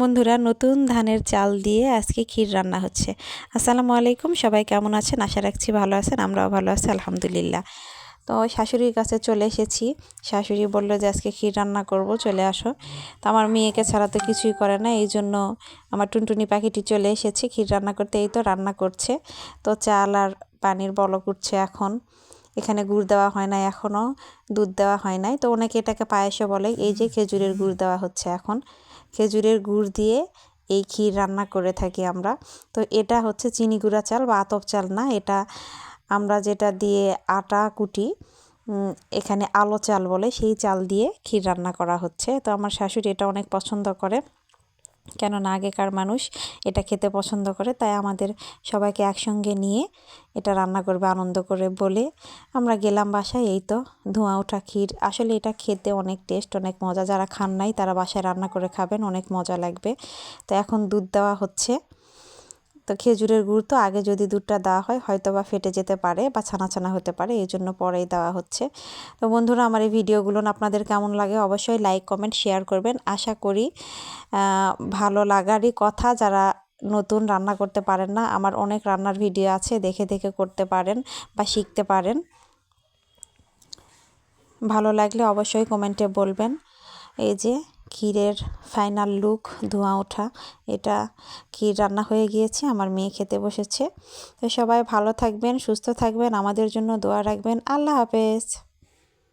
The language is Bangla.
বন্ধুরা, নতুন ধানের চাল দিয়ে আজকে ক্ষীর রান্না হচ্ছে। আসসালামু আলাইকুম, সবাই কেমন আছেন? আশা রাখছি ভালো আছেন, আমরাও ভালো আছি, আলহামদুলিল্লাহ। তো শাশুড়ির কাছে চলে এসেছি। শাশুড়ি বলল যে, আজকে ক্ষীর রান্না করব, চলে আসো। তো আমার মেয়েকে ছাড়া তো কিছুই করে না, এই জন্য আমার টুনটুনি পাখিটি চলে এসেছে। ক্ষীর রান্না করতে, এই তো রান্না করছে। তো চাল আর পানির বলক উঠছে এখন। এখানে গুড় দেওয়া হয় না এখনও দুধ দেওয়া হয় নাই। তো অনেকে এটাকে পায়েসও বলে। এই যে খেজুরের গুড় দেওয়া হচ্ছে এখন। খেজুরের গুড় দিয়ে এই ক্ষীর রান্না করে থাকি আমরা। তো এটা হচ্ছে চিনি গুঁড়া চাল বা আতপ চাল না, এটা আমরা যেটা দিয়ে আটা কুটি এখানে আলো চাল বলে, সেই চাল দিয়ে ক্ষীর রান্না করা হচ্ছে। তো আমার শাশুড়ি এটা অনেক পছন্দ করে। কেননা আগেকার মানুষ এটা খেতে পছন্দ করে, তাই আমাদের সবাইকে একসঙ্গে নিয়ে এটা রান্না করবে, আনন্দ করে বলে আমরা গেলাম বাসায়। এই তো ধোঁয়া, ওঠা, ক্ষীর, আসলে এটা খেতে অনেক টেস্ট, অনেক মজা। যারা খান নাই তারা বাসায় রান্না করে খাবেন, অনেক মজা লাগবে। তো এখন দুধ দেওয়া হচ্ছে। তো খেজুরের গুড় তো আগে যদি দুধটা দেওয়া হয় হয়তো বা ফেটে যেতে পারে বা ছানা ছানা হতে পারে, এই জন্য পরেই দেওয়া হচ্ছে। তো বন্ধুরা, আমার এই ভিডিওগুলো আপনাদের কেমন লাগে অবশ্যই লাইক, কমেন্ট, শেয়ার করবেন। আশা করি ভালো লাগারই কথা যারা নতুন রান্না করতে পারেন না, আমার অনেক রান্নার ভিডিও আছে, দেখে দেখে করতে পারেন বা শিখতে পারেন। ভালো লাগলে অবশ্যই কমেন্টে বলবেন। এই যে ক্ষীরের ফাইনাল লুক ধোঁয়া ওঠা, এটা ক্ষীর রান্না হয়ে গিয়েছে? আমার মেয়ে খেতে বসেছে। তো সবাই ভালো থাকবেন, সুস্থ থাকবেন, আমাদের জন্য দোয়া রাখবেন। আল্লাহ হাফেজ।